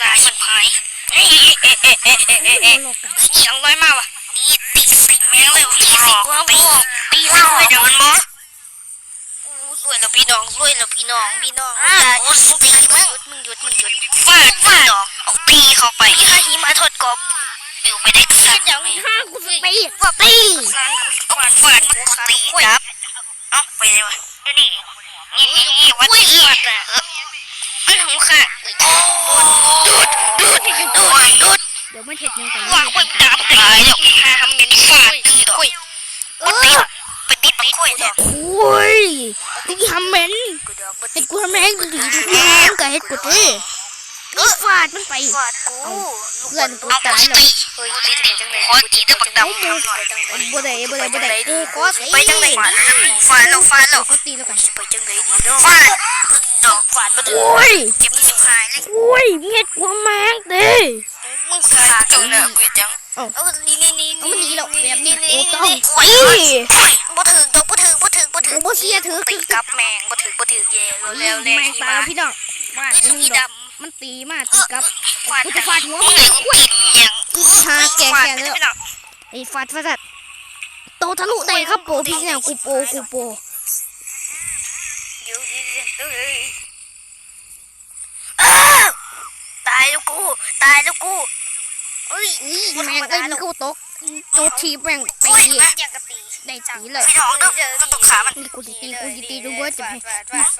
สายมันพายเฮ้ยโลกกันเสียงลอยมาวะนี่ตีสิแม่งเลยตีสิว่าตีตีสิเลยเดี๋ยวมันมอสวยแล้วพี่น้องสวยแล้วพี่น้องพี่น้องโอ้สตีมึงมึงหยุดมึงหยุดฟาดฟาดเอาตีเข้าไปข้าหิมะทดกบอยู่ไปได้สักอย่างห้ากูสตีว่าตีฟาดฟาดตีครับเอาไปเลยวะนี่นี่นี่วัดตีเอ อมันของข้าดูดดูดดูดดูดดูดเดี๋ยวมันเห็ดยังกันวางไว้ดาบตายแล้วห้ามเงินฟาดตีดอกเออไปติดไปกล้วยดอกโอ้ยกูทำเหม็นกูดอกบ่ไอ้กูทำเหม็นกูดีกูแม่งกับเห็ดกูดิกูฟาดมันไปฟาดกูเพื่อนกูตายแล้วเฮ้ยตีได้จังได๋ขอตีได้บักดำหน่อยบ่ได้บ่ได้บ่ได้กูขอตีไปจังได๋ฟาดแล้วฟาดแล้วขอตีแล้วกันไปจังได๋ดีเนาะฟาด ดอกฟาดบ่ถึงโอ้ย เจ็บสิบหายเลยโอ้ยเห็ดกูแม่งดิมึงขาจังเลยกูจังเอ้าเอานี่นี่นี่เอามันหนีแล้วแบบนี้นี่กูต้องโอ้ยตีบ่ถึงดอกบ่ถึงบ่ถึงบ่ถึงกูบ่เสียถือตีกับแมงบ่ถึงบ่ถึงแย่เร็วๆแม่แรงงตายแล้วพี่น้องฟาดนี่มึงมีดดอกมันตีมาตีกลับำฟาดกูจะฟาดหัวมึมึงงเลยกินอย่างหาแก่ฟาดแก่ไปแล้วพี่น้องไอ้ฟาดฟาดโตทะลุได้ครับโปพี่เนี่ยกูโปกูโป ตายแล้วกู ตายแล้วกูเอ้ยนี่แม่งเอ้ยมันเข้าตกโตทีแม่งตีโอ้ยมาอย่างกะตีได้ตีเลยพี่น้องเด้อต้องตกขามันนี่กูสิตีกูสิตีดูเว่าจะให้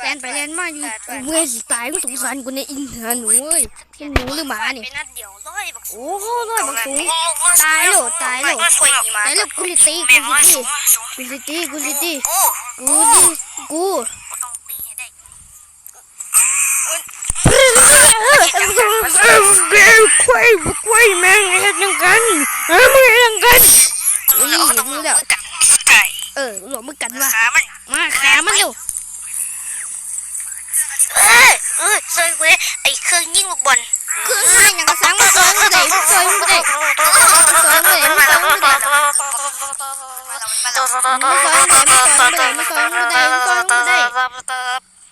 แลนไปแลนมาอยู่กูเมื่อยสิตายกูสงสารกูในอินหาหนูเว้ยเป็นหนูหรือหมานี่ไปนัดเดียวร้อยบักโอ้โหร้อยบักสูงตายแล้วตายแล้วช่วยหิมะตายแล้วกูสิตีแม่กูว่าสิสูตีงสูงกูสิตีกูสิตีโอ้กูดิกู ต้องตีให้ได้ ควายควายแม่งเฮ็ดยังกันเอ้ยมึงเฮ็ดยัง กันอุ้ยรู้แล้วกัดไก่เออหลวมึงกันว่ะขามันมาขามันเร็วเอ้ยเอ้ยช่วยกูไอ้เครื่องยิงลูกบอลคือหาอย่างกระสังมาซอยมึงได้มึงซอยมึงได้มึงซอยมึงได้มึงซอยมึงได้มาซอยมาซอยมาซอยมาซอยมาซอยมาซอย